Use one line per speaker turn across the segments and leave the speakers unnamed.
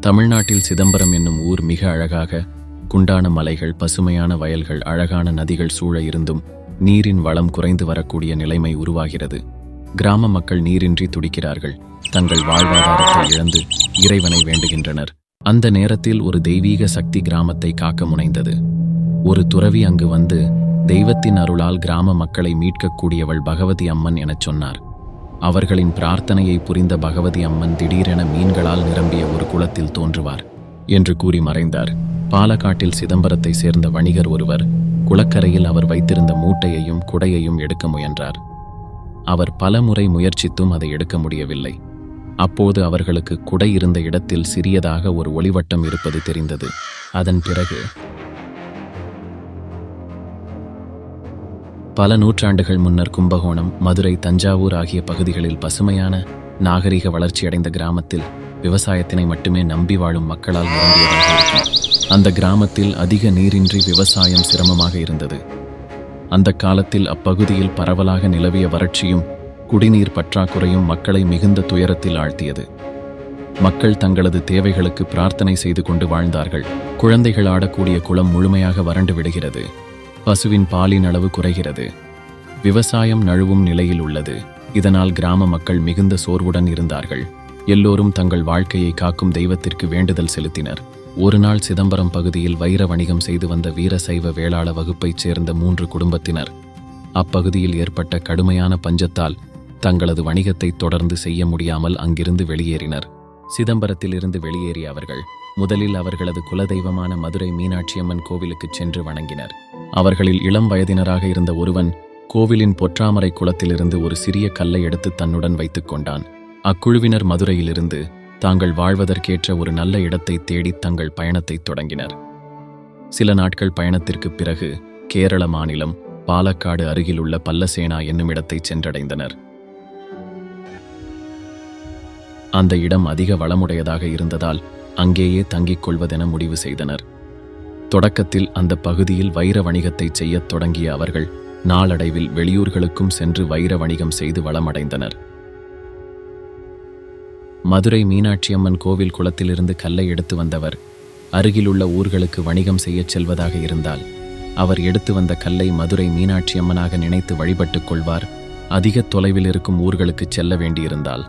தமிழ்நாட்டில் சிதம்பரம் என்னும் ஊர் மிக அழகாக குண்டான மலைகள் பசுமையான வயல்கள் அழகான நதிகள் சூழ இருந்தும் நீரின் வளம் குறைந்து வரக்கூடிய நிலைமை உருவாகிறது. கிராம மக்கள் நீரின்றி துடிக்கிறார்கள். தங்கள் வாழ்வாதாரத்தை இழந்து இறைவனை வேண்டுகின்றனர். அந்த நேரத்தில் ஒரு தெய்வீக சக்தி கிராமத்தை காக்க முனைந்தது. ஒரு துறவி அங்கு வந்து தெய்வத்தின் அருளால் கிராம மக்களை மீட்கக்கூடியவள் பகவதி அம்மன் எனச் சொன்னார். அவர்களின் பிரார்த்தனையை புரிந்த பகவதி அம்மன் திடீரென மீன்களால் நிரம்பிய ஒரு குளத்தில் தோன்றுவார் என்று கூறி மறைந்தார். பாலக்காட்டில் சிதம்பரத்தை சேர்ந்த வணிகர் ஒருவர் குளக்கரையில் அவர் வைத்திருந்த மூட்டையையும் குடையையும் எடுக்க முயன்றார். அவர் பலமுறை முயற்சித்தும் அதை எடுக்க முடியவில்லை. அப்போது அவர்களுக்கு குடை இருந்த இடத்தில் சிறியதாக ஒரு ஒளிவட்டம் இருப்பது தெரிந்தது. அதன் பிறகு பல நூற்றாண்டுகள் முன்னர் கும்பகோணம் மதுரை தஞ்சாவூர் ஆகிய பகுதிகளில் பசுமையான நாகரிக வளர்ச்சியடைந்த கிராமத்தில் விவசாயத்தினை மட்டுமே நம்பி வாழும் மக்களால் நிரம்பியதாக இருக்கும். அந்த கிராமத்தில் அதிக நீரின்றி விவசாயம் சிரமமாக இருந்தது. அந்த காலத்தில் அப்பகுதியில் பரவலாக நிலவிய வறட்சியும் குடிநீர் பற்றாக்குறையும் மக்களை மிகுந்த துயரத்தில் ஆழ்த்தியது. மக்கள் தங்களது தேவைகளுக்கு பிரார்த்தனை செய்து கொண்டு வாழ்ந்தார்கள். குழந்தைகள் ஆடக்கூடிய குளம் முழுமையாக வறண்டு விடுகிறது. பசுவின் பாலின் அளவு குறைகிறது. விவசாயம் நழுவும் நிலையில் உள்ளது. இதனால் கிராம மக்கள் மிகுந்த சோர்வுடன் இருந்தார்கள். எல்லோரும் தங்கள் வாழ்க்கையை காக்கும் தெய்வத்திற்கு வேண்டுதல் செலுத்தினர். ஒரு நாள் சிதம்பரம் பகுதியில் வைர வணிகம் செய்து வந்த வீரசைவ வேளாள வகுப்பைச் சேர்ந்த மூன்று குடும்பத்தினர் அப்பகுதியில் ஏற்பட்ட கடுமையான பஞ்சத்தால் தங்களது வணிகத்தை தொடர்ந்து செய்ய முடியாமல் அங்கிருந்து வெளியேறினர். சிதம்பரத்திலிருந்து வெளியேறிய அவர்கள் முதலில் அவர்களது குலதெய்வமான மதுரை மீனாட்சியம்மன் கோவிலுக்குச் சென்று வணங்கினர். அவர்களில் இளம் வயதினராக இருந்த ஒருவன் கோவிலின் பொற்றாமரை குளத்திலிருந்து ஒரு சிறிய கல்லை எடுத்து தன்னுடன் வைத்துக் கொண்டான். அக்குழுவினர் மதுரையிலிருந்து தாங்கள் வாழ்வதற்கேற்ற ஒரு நல்ல இடத்தை தேடி தங்கள் பயணத்தை தொடங்கினர். சில நாட்கள் பயணத்திற்குப் பிறகு கேரள மாநிலம் பாலக்காடு அருகிலுள்ள பல்லசேனா என்னும் இடத்தை சென்றடைந்தனர். அந்த இடம் அதிக வளமுடையதாக இருந்ததால் அங்கேயே தங்கிக் கொள்வதென முடிவு செய்தனர். தொடக்கத்தில் அந்த பகுதியில் வைர வணிகத்தை செய்யத் தொடங்கிய அவர்கள் நாளடைவில் வெளியூர்களுக்கும் சென்று வைர வணிகம் செய்து வளமடைந்தனர். மதுரை மீனாட்சியம்மன் கோவில் குளத்திலிருந்து கல்லை எடுத்து வந்தவர் அருகிலுள்ள ஊர்களுக்கு வணிகம் செய்யச் செல்வதாக இருந்தால் அவர் எடுத்து வந்த கல்லை மதுரை மீனாட்சியம்மனாக நினைத்து வழிபட்டுக் கொள்வார். அதிக தொலைவில் இருக்கும் ஊர்களுக்கு செல்ல வேண்டியிருந்தால்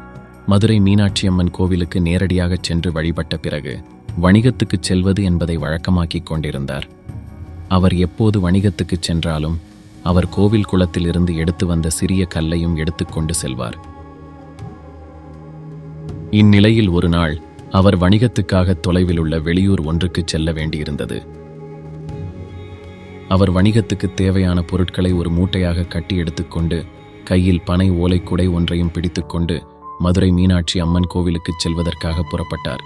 மதுரை மீனாட்சியம்மன் கோவிலுக்கு நேரடியாகச் சென்று வழிபட்ட பிறகு வணிகத்துக்குச் செல்வது என்பதை வழக்கமாக்கிக் கொண்டிருந்தார். அவர் எப்போது வணிகத்துக்கு சென்றாலும் அவர் கோவில் குளத்திலிருந்து எடுத்து வந்த சிறிய கல்லையும் எடுத்துக்கொண்டு செல்வார். இந்நிலையில் ஒரு நாள் அவர் வணிகத்துக்காக தொலைவில் உள்ள வெளியூர் ஒன்றுக்கு செல்ல வேண்டியிருந்தது. அவர் வணிகத்துக்கு தேவையான பொருட்களை ஒரு மூட்டையாக கட்டி எடுத்துக்கொண்டு கையில் பனை ஓலைக்குடை ஒன்றையும் பிடித்துக்கொண்டு மதுரை மீனாட்சி அம்மன் கோவிலுக்குச் செல்வதற்காக புறப்பட்டார்.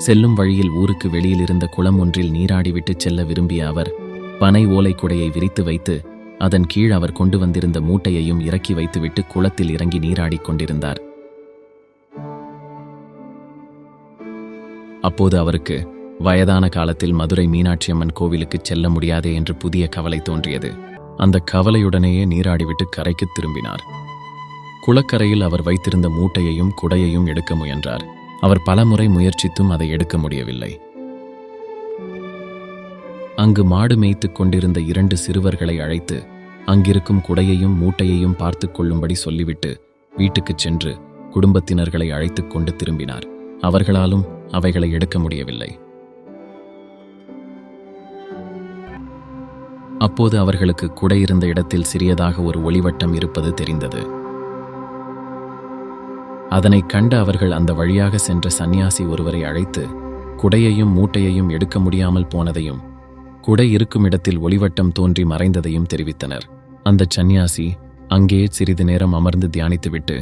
செல்லும் வழியில் ஊருக்கு வெளியில் இருந்த குளம் ஒன்றில் நீராடிவிட்டு செல்ல விரும்பிய அவர் பனை ஓலை குடையை விரித்து வைத்து அதன் கீழ் அவர் கொண்டு வந்திருந்த மூட்டையையும் இறக்கி வைத்துவிட்டு குளத்தில் இறங்கி நீராடிக் கொண்டிருந்தார். அப்போது அவருக்கு வயதான காலத்தில் மதுரை மீனாட்சியம்மன் கோவிலுக்கு செல்ல முடியாதே என்று புதிய கவலை தோன்றியது. அந்த கவலையுடனேயே நீராடிவிட்டு கரைக்கு திரும்பினார். குளக்கரையில் அவர் வைத்திருந்த மூட்டையையும் குடையையும் எடுக்க முயன்றார். அவர் பலமுறை முயற்சித்தும் அதை எடுக்க முடியவில்லை. அங்கு மாடு மேய்த்துக் கொண்டிருந்த இரண்டு சிறுவர்களை அழைத்து அங்கிருக்கும் குடையையும் மூட்டையையும் பார்த்துக் கொள்ளும்படி சொல்லிவிட்டு வீட்டுக்குச் சென்று குடும்பத்தினர்களை அழைத்துக் கொண்டு திரும்பினார். அவர்களாலும் அவைகளை எடுக்க முடியவில்லை. அப்போது அவர்களுக்கு குடை இருந்த இடத்தில் சிறியதாக ஒரு ஒளிவட்டம் இருப்பது தெரிந்தது. அதனைக் கண்ட அவர்கள் அந்த வழியாக சென்ற சந்நியாசி ஒருவரை அழைத்து குடையையும் மூட்டையையும் எடுக்க முடியாமல் போனதையும் குடை இருக்கும் இடத்தில் ஒளிவட்டம் தோன்றி மறைந்ததையும் தெரிவித்தனர். அந்த சந்நியாசி அங்கே சிறிது நேரம் அமர்ந்து தியானித்துவிட்டு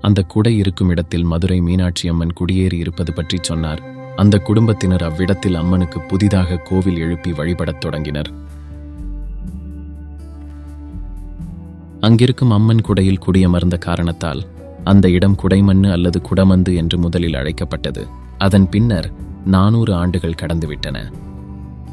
அந்த குடை இருக்கும் இடத்தில் மதுரை மீனாட்சி அம்மன் குடியேறி இருப்பது பற்றி சொன்னார். அந்த குடும்பத்தினர் அவ்விடத்தில் அம்மனுக்கு புதிதாக கோவில் எழுப்பி வழிபடத் தொடங்கினர். அங்கிருக்கும் அம்மன் குடையில் குடியமர்ந்த காரணத்தால் அந்த இடம் குடைமண்ணு அல்லது குடமந்து என்று முதலில் அழைக்கப்பட்டது. அதன் பின்னர் நானூறு ஆண்டுகள் கடந்துவிட்டன.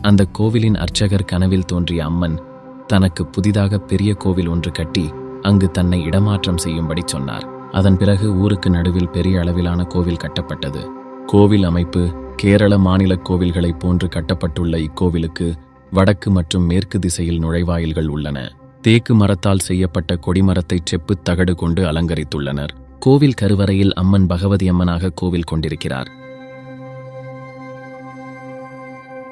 அந்த கோவிலின் அர்ச்சகர் கனவில் தோன்றிய அம்மன் தனக்கு புதிதாக பெரிய கோவில் ஒன்று கட்டி அங்கு தன்னை இடமாற்றம் செய்யும்படி சொன்னார். அதன் பிறகு ஊருக்கு நடுவில் பெரிய அளவிலான கோவில் கட்டப்பட்டது. கோவில் அமைப்பு கேரள மாநில கோவில்களைப் போன்று கட்டப்பட்டுள்ள இக்கோவிலுக்கு வடக்கு மற்றும் மேற்கு திசையில் நுழைவாயில்கள் உள்ளன. தேக்கு மரத்தால் செய்யப்பட்ட கொடிமரத்தை செப்புத் தகடு கொண்டு அலங்கரித்துள்ளனர். கோவில் கருவறையில் அம்மன் பகவதி அம்மனாக கோவில் கொண்டிருக்கிறார்.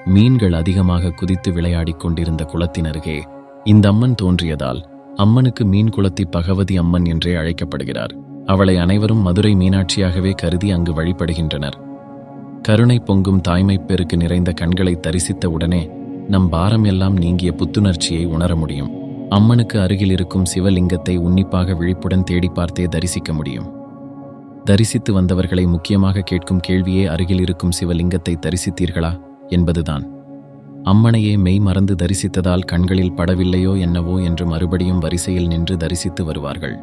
மீன்கள் அதிகமாக குதித்து விளையாடிக் கொண்டிருந்த குளத்தினருகே இந்த அம்மன் தோன்றியதால் அம்மனுக்கு மீன் குளத்தி பகவதி அம்மன் என்றே அழைக்கப்படுகிறார். அவளை அனைவரும் மதுரை மீனாட்சியாகவே கருதி அங்கு வழிபடுகின்றனர். கருணை பொங்கும் தாய்மைப் பெருக்கு நிறைந்த கண்களை தரிசித்த உடனே நம் பாரம் எல்லாம் நீங்கிய புத்துணர்ச்சியை உணர முடியும். அம்மனுக்கு அருகில் இருக்கும் சிவலிங்கத்தை உன்னிப்பாக விழிப்புடன் தேடி பார்த்தே தரிசிக்க முடியும். தரிசித்து வந்தவர்களை முக்கியமாக கேட்கும் கேள்வியே அருகில் இருக்கும் சிவலிங்கத்தை தரிசித்தீர்களா? என்பதுதான். அம்மனையே மெய் மறந்து தரிசித்ததால் கண்களில் படவில்லையோ என்னவோ என்று மறுபடியும் வரிசையில் நின்று தரிசித்து வருவார்கள்.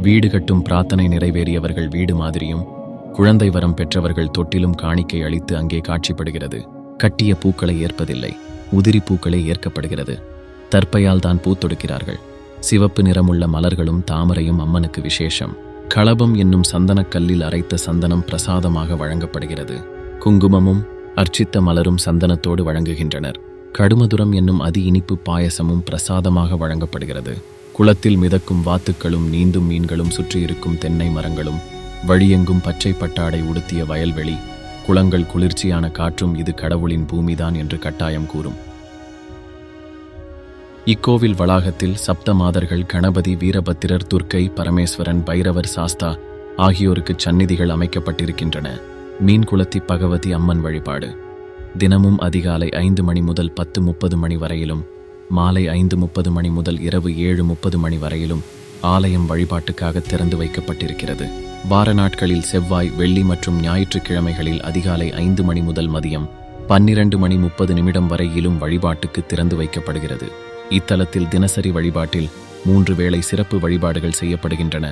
வீடு கட்டும் பிரார்த்தனை நிறைவேறியவர்கள் வீடு மாதிரியும் குழந்தை வரம் பெற்றவர்கள் தொட்டிலும் காணிக்கை அளித்து அங்கே காட்சிப்படுகிறது. கட்டிய பூக்களை ஏற்பதில்லை. உதிரி பூக்களே ஏற்கப்படுகிறது. தற்பையால் தான் பூ தொடுக்கிறார்கள். சிவப்பு நிறமுள்ள மலர்களும் தாமரையும் அம்மனுக்கு விசேஷம். களபம் என்னும் சந்தனக்கல்லில் அரைத்த சந்தனம் பிரசாதமாக வழங்கப்படுகிறது. குங்குமமும் அர்ச்சித்த மலரும் சந்தனத்தோடு வழங்குகின்றனர். கடுமதுரம் என்னும் அதி இனிப்பு பாயசமும் பிரசாதமாக வழங்கப்படுகிறது. குளத்தில் மிதக்கும் வாத்துக்களும் நீந்தும் மீன்களும் சுற்றியிருக்கும் தென்னை மரங்களும் வழியெங்கும் பச்சை பட்டாடை உடுத்திய வயல்வெளி குளங்கள் குளிர்ச்சியான காற்றும் இது கடவுளின் பூமிதான் என்று கட்டாயம் கூறும். இக்கோவில் வளாகத்தில் சப்த மாதர்கள் கணபதி வீரபத்திரர் துர்க்கை பரமேஸ்வரன் பைரவர் சாஸ்தா ஆகியோருக்கு சந்நிதிகள் அமைக்கப்பட்டிருக்கின்றன. மீன்குளத்தி பகவதி அம்மன் வழிபாடு. தினமும் அதிகாலை ஐந்து மணி முதல் பத்து முப்பது மணி வரையிலும் மாலை ஐந்து முப்பது மணி முதல் இரவு ஏழு முப்பது மணி வரையிலும் ஆலயம் வழிபாட்டுக்காக திறந்து வைக்கப்பட்டிருக்கிறது. வார நாட்களில் செவ்வாய் வெள்ளி மற்றும் ஞாயிற்றுக்கிழமைகளில் அதிகாலை ஐந்து மணி முதல் மதியம் பன்னிரண்டு மணி முப்பது நிமிடம் வரையிலும் வழிபாட்டுக்கு திறந்து வைக்கப்படுகிறது. இத்தலத்தில் தினசரி வழிபாட்டில் மூன்று வேளை சிறப்பு வழிபாடுகள் செய்யப்படுகின்றன.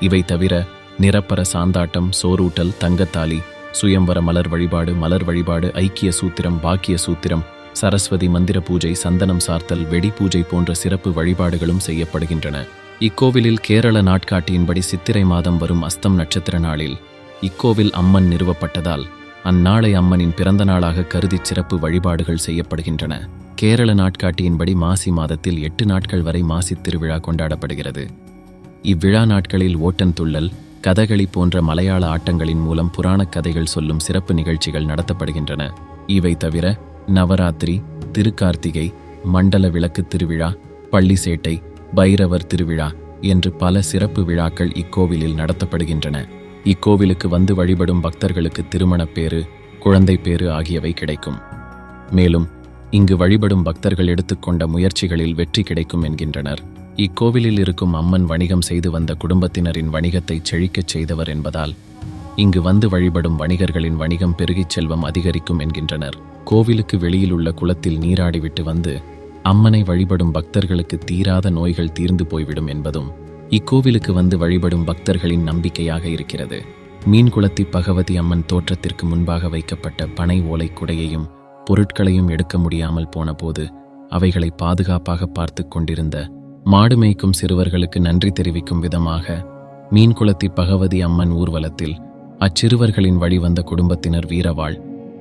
இவை தவிர நிரப்பர சாந்தாட்டம் சோரூட்டல் தங்கத்தாலி சுயம்பர மலர் வழிபாடு மலர் வழிபாடு ஐக்கிய சூத்திரம் பாக்கிய சூத்திரம் சரஸ்வதி மந்திர பூஜை சந்தனம் சார்த்தல் வெடி பூஜை போன்ற சிறப்பு வழிபாடுகளும் செய்யப்படுகின்றன. இக்கோவிலில் கேரள நாட்காட்டியின்படி சித்திரை மாதம் வரும் அஸ்தம் நட்சத்திர நாளில் இக்கோவில் அம்மன் நிறுவப்பட்டதால் அந்நாளை அம்மனின் பிறந்த நாளாக கருதி சிறப்பு வழிபாடுகள் செய்யப்படுகின்றன. கேரள நாட்காட்டியின்படி மாசி மாதத்தில் எட்டு நாட்கள் வரை மாசித் திருவிழா கொண்டாடப்படுகிறது. இவ்விழா நாட்களில் ஓட்டன்துள்ளல் கதகளி போன்ற மலையாள ஆட்டங்களின் மூலம் புராணக் கதைகள் சொல்லும் சிறப்பு நிகழ்ச்சிகள் நடத்தப்படுகின்றன. இவை தவிர நவராத்திரி திருக்கார்த்திகை மண்டல விளக்கு திருவிழா பள்ளிசேட்டை பைரவர் திருவிழா என்று பல சிறப்பு விழாக்கள் இக்கோவிலில் நடத்தப்படுகின்றன. இக்கோவிலுக்கு வந்து வழிபடும் பக்தர்களுக்கு திருமணப் பேறு குழந்தை பேறு ஆகியவை கிடைக்கும். மேலும் இங்கு வழிபடும் பக்தர்கள் எடுத்துக்கொண்ட முயற்சிகளில் வெற்றி கிடைக்கும் என்கின்றனர். இக்கோவிலில் இருக்கும் அம்மன் வணிகம் செய்து வந்த குடும்பத்தினரின் வணிகத்தை செழிக்கச் செய்தவர் என்பதால் இங்கு வந்து வழிபடும் வணிகர்களின் வணிகம் பெருகிச் செல்வம் அதிகரிக்கும் என்கின்றனர். கோவிலுக்கு வெளியில் உள்ள குளத்தில் நீராடிவிட்டு வந்து அம்மனை வழிபடும் பக்தர்களுக்கு தீராத நோய்கள் தீர்ந்து போய்விடும் என்பதும் இக்கோவிலுக்கு வந்து வழிபடும் பக்தர்களின் நம்பிக்கையாக இருக்கிறது. மீன்குளத்தி பகவதி அம்மன் தோற்றத்திற்கு முன்பாக வைக்கப்பட்ட பனை ஓலை குடையையும் பொருட்களையும் எடுக்க முடியாமல் போனபோது அவைகளை பாதுகாப்பாக பார்த்து கொண்டிருந்த மாடு மேய்க்கும் சிறுவர்களுக்கு நன்றி தெரிவிக்கும் விதமாக மீன்குளத்தி பகவதி அம்மன் ஊர்வலத்தில் அச்சிறுவர்களின் வழிவந்த குடும்பத்தினர் வீரவாள்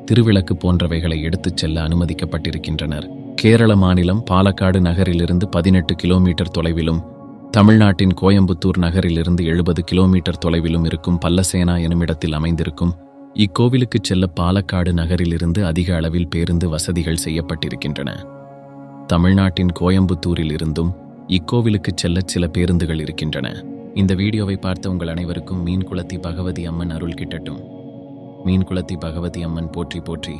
திருவிளக்கு போன்றவைகளை எடுத்துச் செல்ல அனுமதிக்கப்பட்டிருக்கின்றனர். கேரள மாநிலம் பாலக்காடு நகரிலிருந்து பதினெட்டு கிலோமீட்டர் தொலைவிலும் தமிழ்நாட்டின் கோயம்புத்தூர் நகரிலிருந்து எழுபது கிலோமீட்டர் தொலைவிலும் இருக்கும் பல்லசேனா எனுமிடத்தில் அமைந்திருக்கும் இக்கோவிலுக்குச் செல்ல பாலக்காடு நகரிலிருந்து அதிக அளவில் பேருந்து வசதிகள் செய்யப்பட்டிருக்கின்றன. தமிழ்நாட்டின் கோயம்புத்தூரில் இருந்தும் இக்கோவிலுக்குச் செல்ல சில பேருந்துகள் இருக்கின்றன. இந்த வீடியோவை பார்த்த உங்கள் அனைவருக்கும் மீன்குளத்தி பகவதி அம்மன் அருள் கிட்டட்டும். மீன்குளத்தி பகவதி அம்மன் போற்றி போற்றி.